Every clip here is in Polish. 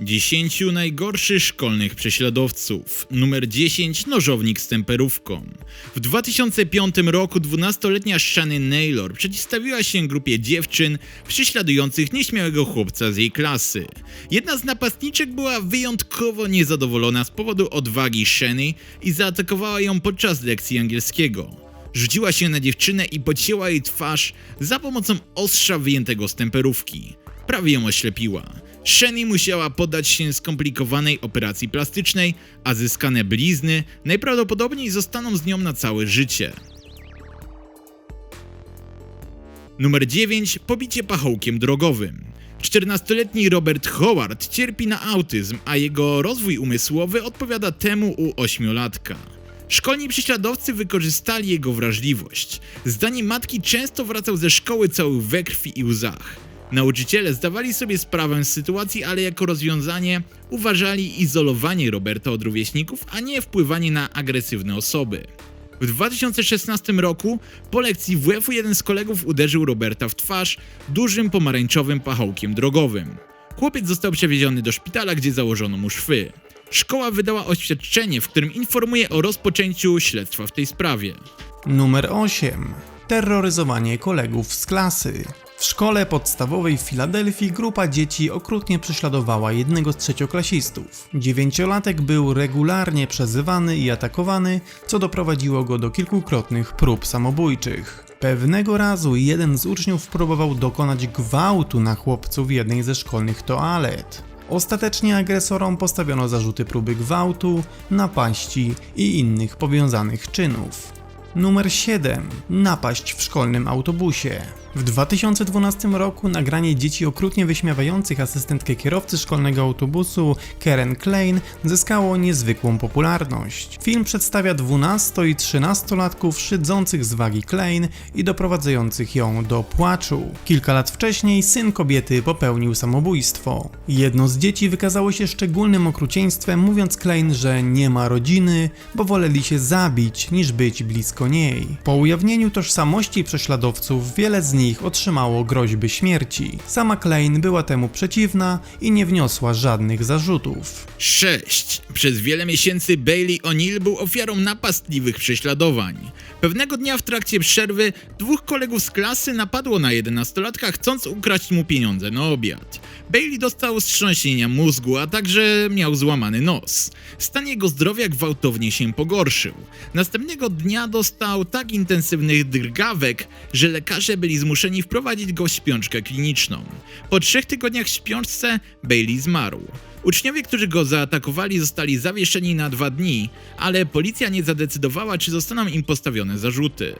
10 najgorszych szkolnych prześladowców. Numer 10 nożownik z temperówką. W 2005 roku 12-letnia Shannon Naylor przeciwstawiła się grupie dziewczyn prześladujących nieśmiałego chłopca z jej klasy. Jedna z napastniczek była wyjątkowo niezadowolona z powodu odwagi Shany i zaatakowała ją podczas lekcji angielskiego. Rzuciła się na dziewczynę i pocięła jej twarz za pomocą ostrza wyjętego z temperówki. Prawie ją oślepiła. Shani musiała poddać się skomplikowanej operacji plastycznej, a zyskane blizny najprawdopodobniej zostaną z nią na całe życie. Numer 9. Pobicie pachołkiem drogowym. 14-letni Robert Howard cierpi na autyzm, a jego rozwój umysłowy odpowiada temu u ośmiolatka. Szkolni prześladowcy wykorzystali jego wrażliwość. Zdaniem matki często wracał ze szkoły cały we krwi i łzach. Nauczyciele zdawali sobie sprawę z sytuacji, ale jako rozwiązanie uważali izolowanie Roberta od rówieśników, a nie wpływanie na agresywne osoby. W 2016 roku po lekcji WF-u jeden z kolegów uderzył Roberta w twarz dużym pomarańczowym pachołkiem drogowym. Chłopiec został przewieziony do szpitala, gdzie założono mu szwy. Szkoła wydała oświadczenie, w którym informuje o rozpoczęciu śledztwa w tej sprawie. Numer 8. Terroryzowanie kolegów z klasy. W szkole podstawowej w Filadelfii grupa dzieci okrutnie prześladowała jednego z trzecioklasistów. Dziewięciolatek był regularnie przezywany i atakowany, co doprowadziło go do kilkukrotnych prób samobójczych. Pewnego razu jeden z uczniów próbował dokonać gwałtu na chłopcu w jednej ze szkolnych toalet. Ostatecznie agresorom postawiono zarzuty próby gwałtu, napaści i innych powiązanych czynów. Numer 7. Napaść w szkolnym autobusie. W 2012 roku nagranie dzieci okrutnie wyśmiewających asystentkę kierowcy szkolnego autobusu Karen Klein zyskało niezwykłą popularność. Film przedstawia 12 i 13-latków szydzących z wagi Klein i doprowadzających ją do płaczu. Kilka lat wcześniej syn kobiety popełnił samobójstwo. Jedno z dzieci wykazało się szczególnym okrucieństwem, mówiąc Klein, że nie ma rodziny, bo woleli się zabić niż być blisko niej. Po ujawnieniu tożsamości prześladowców wiele z nich otrzymało groźby śmierci. Sama Klein była temu przeciwna i nie wniosła żadnych zarzutów. 6. Przez wiele miesięcy Bailey O'Neill był ofiarą napastliwych prześladowań. Pewnego dnia w trakcie przerwy dwóch kolegów z klasy napadło na jedenastolatka chcąc ukraść mu pieniądze na obiad. Bailey dostał wstrząsienia mózgu, a także miał złamany nos. Stan jego zdrowia gwałtownie się pogorszył. Następnego dnia dostał tak intensywnych drgawek, że lekarze byli zmuszeni wprowadzić go w śpiączkę kliniczną. Po trzech tygodniach w śpiączce Bailey zmarł. Uczniowie, którzy go zaatakowali, zostali zawieszeni na dwa dni, ale policja nie zadecydowała, czy zostaną im postawione zarzuty.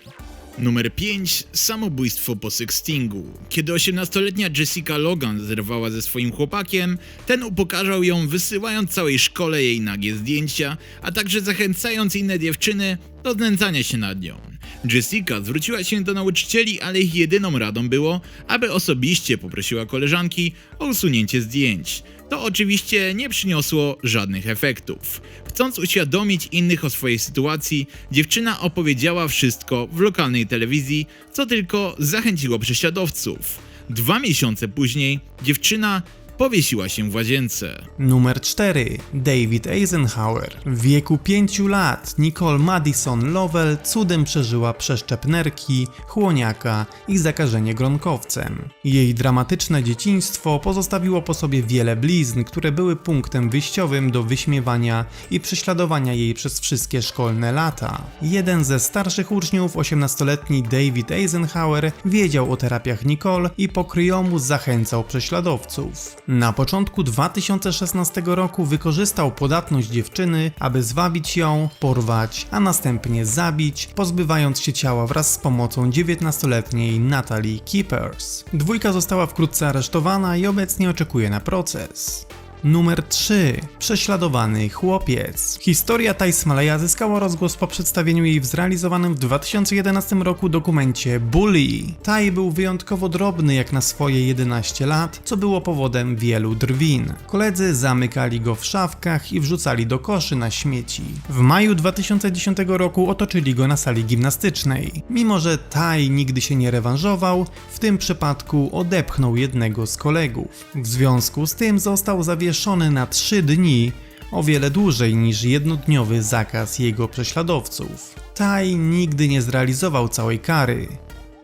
Numer 5. Samobójstwo po sextingu. Kiedy 18-letnia Jessica Logan zerwała ze swoim chłopakiem, ten upokarzał ją wysyłając całej szkole jej nagie zdjęcia, a także zachęcając inne dziewczyny do znęcania się nad nią. Jessica zwróciła się do nauczycieli, ale ich jedyną radą było, aby osobiście poprosiła koleżanki o usunięcie zdjęć. To oczywiście nie przyniosło żadnych efektów. Chcąc uświadomić innych o swojej sytuacji, dziewczyna opowiedziała wszystko w lokalnej telewizji, co tylko zachęciło prześladowców. Dwa miesiące później dziewczyna powiesiła się w łazience. Numer 4. David Eisenhower. W wieku 5 lat Nicole Madison Lovell cudem przeżyła przeszczep nerki, chłoniaka i zakażenie gronkowcem. Jej dramatyczne dzieciństwo pozostawiło po sobie wiele blizn, które były punktem wyjściowym do wyśmiewania i prześladowania jej przez wszystkie szkolne lata. Jeden ze starszych uczniów, 18-letni David Eisenhower, wiedział o terapiach Nicole i pokryjomu zachęcał prześladowców. Na początku 2016 roku wykorzystał podatność dziewczyny, aby zwabić ją, porwać, a następnie zabić, pozbywając się ciała wraz z pomocą 19-letniej Natalie Keepers. Dwójka została wkrótce aresztowana i obecnie oczekuje na proces. Numer 3. Prześladowany chłopiec. Historia Taj Smaleja zyskała rozgłos po przedstawieniu jej w zrealizowanym w 2011 roku dokumencie Bully. Taj był wyjątkowo drobny jak na swoje 11 lat, co było powodem wielu drwin. Koledzy zamykali go w szafkach i wrzucali do koszy na śmieci. W maju 2010 roku otoczyli go na sali gimnastycznej. Mimo, że Taj nigdy się nie rewanżował, w tym przypadku odepchnął jednego z kolegów. W związku z tym został zawieszony zawieszony na 3 dni, o wiele dłużej niż jednodniowy zakaz jego prześladowców. Tai nigdy nie zrealizował całej kary.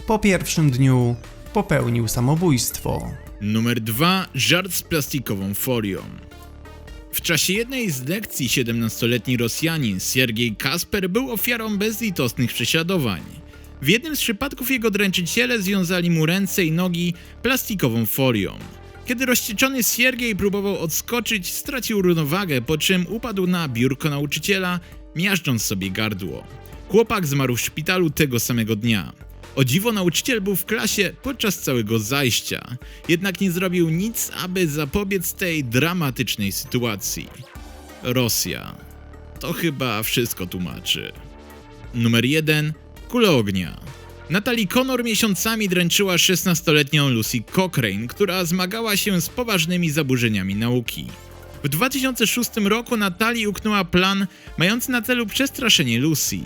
Po pierwszym dniu popełnił samobójstwo. Numer 2. Żart z plastikową folią. W czasie jednej z lekcji 17-letni Rosjanin Siergiej Kasper był ofiarą bezlitosnych prześladowań. W jednym z przypadków jego dręczyciele związali mu ręce i nogi plastikową folią. Kiedy rozścieczony Siergiej próbował odskoczyć, stracił równowagę, po czym upadł na biurko nauczyciela, miażdżąc sobie gardło. Chłopak zmarł w szpitalu tego samego dnia. O dziwo nauczyciel był w klasie podczas całego zajścia, jednak nie zrobił nic, aby zapobiec tej dramatycznej sytuacji. Rosja. To chyba wszystko tłumaczy. Numer 1. Kule ognia. Natalie Connor miesiącami dręczyła 16-letnią Lucy Cochrane, która zmagała się z poważnymi zaburzeniami nauki. W 2006 roku Natalie uknęła plan mający na celu przestraszenie Lucy.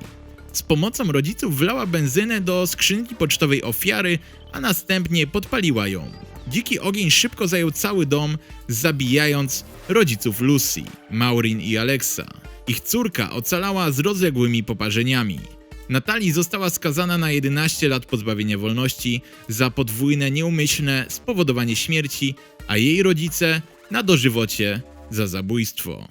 Z pomocą rodziców wlała benzynę do skrzynki pocztowej ofiary, a następnie podpaliła ją. Dziki ogień szybko zajął cały dom, zabijając rodziców Lucy, Maureen i Alexa. Ich córka ocalała z rozległymi poparzeniami. Natalii została skazana na 11 lat pozbawienia wolności za podwójne nieumyślne spowodowanie śmierci, a jej rodzice na dożywocie za zabójstwo.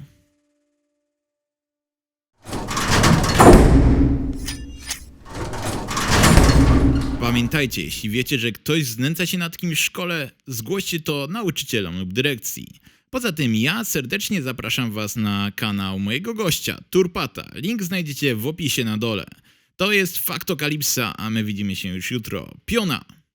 Pamiętajcie, jeśli wiecie, że ktoś znęca się nad kimś w szkole, zgłoście to nauczycielom lub dyrekcji. Poza tym ja serdecznie zapraszam Was na kanał mojego gościa, Turpata. Link znajdziecie w opisie na dole. To jest Faktokalipsa, a my widzimy się już jutro. Piona!